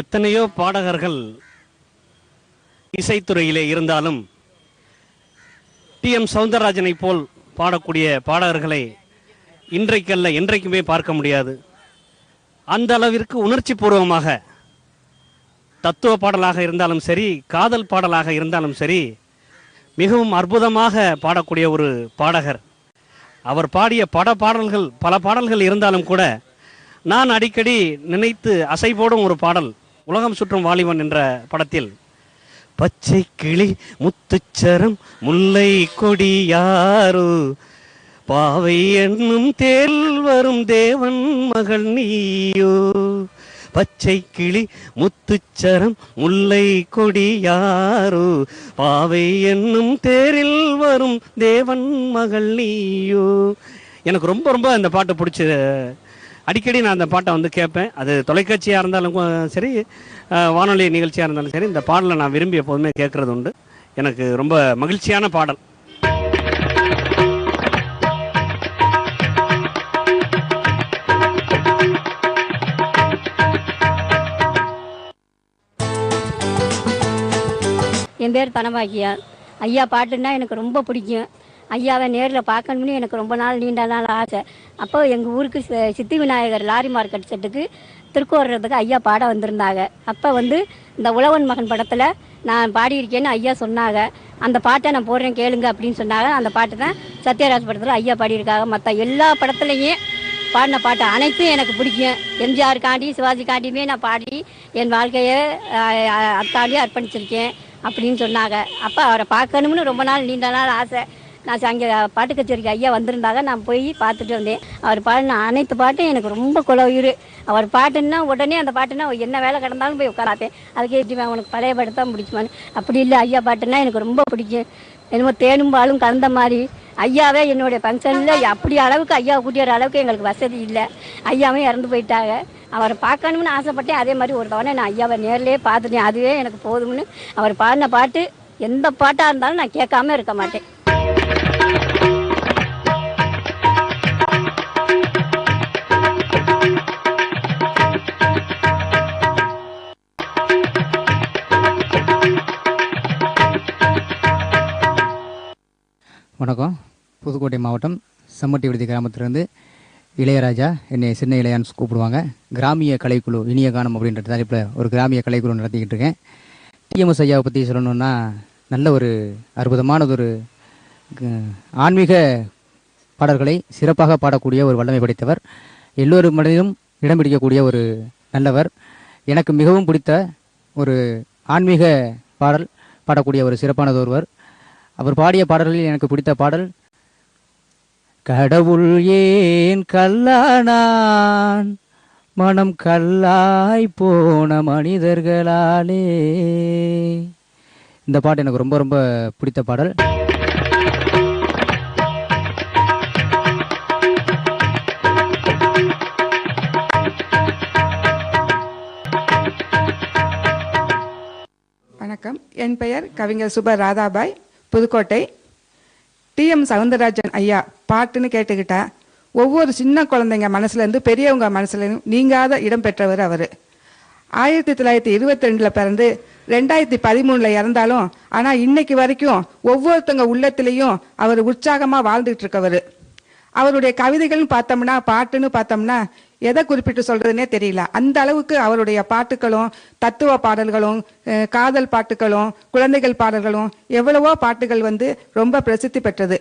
எத்தனையோ பாடகர்கள் இசைத்துறையிலே இருந்தாலும் டி எம் சவுந்தரராஜனை போல் பாடக்கூடிய பாடகர்களை இன்றைக்கல்ல என்றைக்குமே பார்க்க முடியாது. அந்த அளவிற்கு உணர்ச்சி பூர்வமாக தத்துவ பாடலாக இருந்தாலும் சரி காதல் பாடலாக இருந்தாலும் சரி மிகவும் அற்புதமாக பாடக்கூடிய ஒரு பாடகர். அவர் பாடிய பட பாடல்கள் பல பாடல்கள் இருந்தாலும் கூட நான் அடிக்கடி நினைத்து அசை போடும் ஒரு பாடல். உலகம் சுற்றும் வாலிபன் என்ற படத்தில். பச்சை கிளி முத்துச்சரம் முல்லை கொடி யாரோ? பாவை என்னும் தேல் வரும் தேவன் மகள் நீயோ. பச்சை கிளி முத்துச்சரம் முல்லை கொடி யாரோ? பாவை என்னும் தேரில் வரும் தேவன் மகள் நீயோ. எனக்கு ரொம்ப ரொம்ப அந்த பாட்டு பிடிச்ச அடிக்கடி நான் அந்த பாட்டை வந்து கேட்பேன். அது தொலைக்காட்சியாக இருந்தாலும் சரி வானொலி நிகழ்ச்சியாக இருந்தாலும் சரி இந்த பாடலை நான் விரும்பி எப்போதுமே கேட்குறது உண்டு. எனக்கு ரொம்ப மகிழ்ச்சியான பாடல். என் பேர் பணபாக்கியா ஐயா பாட்டுன்னா எனக்கு ரொம்ப பிடிக்கும். ஐயாவை நேரில் பார்க்கணும்னு எனக்கு ரொம்ப நாள் நீண்ட நாள் ஆசை. அப்போ எங்கள் ஊருக்கு C- Siddhi Vinayagar lorry market செட்டுக்கு திருக்கோர்றதுக்கு ஐயா பாட வந்திருந்தாங்க. அப்போ வந்து இந்த உழவன் மகன் படத்தில் நான் பாடியிருக்கேன்னு ஐயா சொன்னாங்க. அந்த பாட்டை நான் போடுறேன் கேளுங்க அப்படின்னு சொன்னாங்க. அந்த பாட்டு தான் சத்யராஜ் படத்தில் ஐயா பாடியிருக்காங்க. மற்ற எல்லா படத்துலையும் பாடின பாட்டு அனைத்தும் எனக்கு பிடிக்கும். எம்ஜிஆர் காண்டி சிவாஜி காண்டியுமே நான் பாடி என் வாழ்க்கையை அத்தாண்டி அர்ப்பணிச்சிருக்கேன் அப்படின்னு சொன்னாங்க. அப்போ அவரை பார்க்கணும்னு ரொம்ப நாள் நீண்ட நாள் ஆசை. நான் அங்கே பாட்டு கச்சேரிக்கு ஐயா வந்திருந்தாங்க. நான் போய் பார்த்துட்டு வந்தேன். அவர் பாடின அனைத்து பாட்டும் எனக்கு ரொம்ப குல உயிர் அவர் பாட்டுன்னா உடனே அந்த பாட்டுன்னா என்ன வேலை கிடந்தாலும் போய் உட்காராப்பேன். அதுக்கு எப்படி உனக்கு பழைய பாட்டு தான் பிடிக்குமான்னு. அப்படி இல்லை ஐயா பாட்டுன்னா எனக்கு ரொம்ப பிடிக்கும். என்னமோ தேனும் பாலும் கலந்த மாதிரி. ஐயாவே என்னுடைய ஃபங்க்ஷனில் அப்படி அளவுக்கு ஐயா கூட்டிய அளவுக்கு எங்களுக்கு வசதி இல்லை. ஐயாவும் இறந்து போயிட்டாங்க. அவரை பார்க்கணும்னு ஆசைப்பட்டேன். அதே மாதிரி ஒரு தவணை நான் ஐயாவை நேர்லயே பார்த்துட்டேன். அதுவே எனக்கு போதும்னு. அவர் பாடின பாட்டு எந்த பாட்டாக இருந்தாலும் நான் கேட்காம இருக்க மாட்டேன். வணக்கம். புதுக்கோட்டை மாவட்டம் செம்மட்டி விடுதி கிராமத்திலிருந்து இளையராஜா என்னை சின்ன இளையான்னு கூப்பிடுவாங்க. கிராமிய கலைக்குழு இனிய கானம் அப்படின்ற தலைப்பில் ஒரு கிராமிய கலைக்குழு நடத்திக்கிட்டு இருக்கேன் டிஎம்எஸ் ஐயாவை பற்றி சொல்லணும்னா நல்ல ஒரு அற்புதமானதொரு ஆன்மீக பாடல்களை சிறப்பாக பாடக்கூடிய ஒரு வல்லமை படைத்தவர். எல்லோரு மனதிலும் இடம் பிடிக்கக்கூடிய ஒரு நல்லவர். எனக்கு மிகவும் பிடித்த ஒரு ஆன்மீக பாடல் பாடக்கூடிய ஒரு சிறப்பானது ஒருவர் அவர் பாடிய பாடல்களில் எனக்கு பிடித்த பாடல் கடவுள் ஏன் கல்லானான்? மனம் கல்லாய் போன மனிதர்களாலே. இந்த பாட்டு எனக்கு ரொம்ப ரொம்ப பிடித்த பாடல். வணக்கம். என் பெயர் கவிஞர் சுப ராதாபாய். புதுக்கோட்டை. டிஎம் சவுந்தரராஜன் ஐயா பாட்டுன்னு கேட்டுக்கிட்டா ஒவ்வொரு சின்ன குழந்தைங்க மனசுலேருந்து பெரியவங்க மனசுலேருந்து நீங்காத இடம் பெற்றவர் அவர். ஆயிரத்தி தொள்ளாயிரத்தி இருபத்தி ரெண்டில் பிறந்து ரெண்டாயிரத்தி பதிமூணில் இறந்தாலும் ஆனால் இன்னைக்கு வரைக்கும் ஒவ்வொருத்தங்க உள்ளத்துலேயும் அவர் உற்சாகமாக வாழ்ந்துகிட்டு இருக்கவர். அவருடைய கவிதைகள்னு பார்த்தோம்னா பாட்டுன்னு பார்த்தோம்னா எதை குறிப்பிட்டு சொல்றதுனே தெரியல. அந்த அளவுக்கு அவருடைய பாட்டுகளும் தத்துவ பாடல்களும் காதல் பாட்டுகளும் குழந்தைகள் பாடல்களும் எவ்வளவோ பாட்டுகள் வந்து ரொம்ப பிரசித்தி பெற்றது.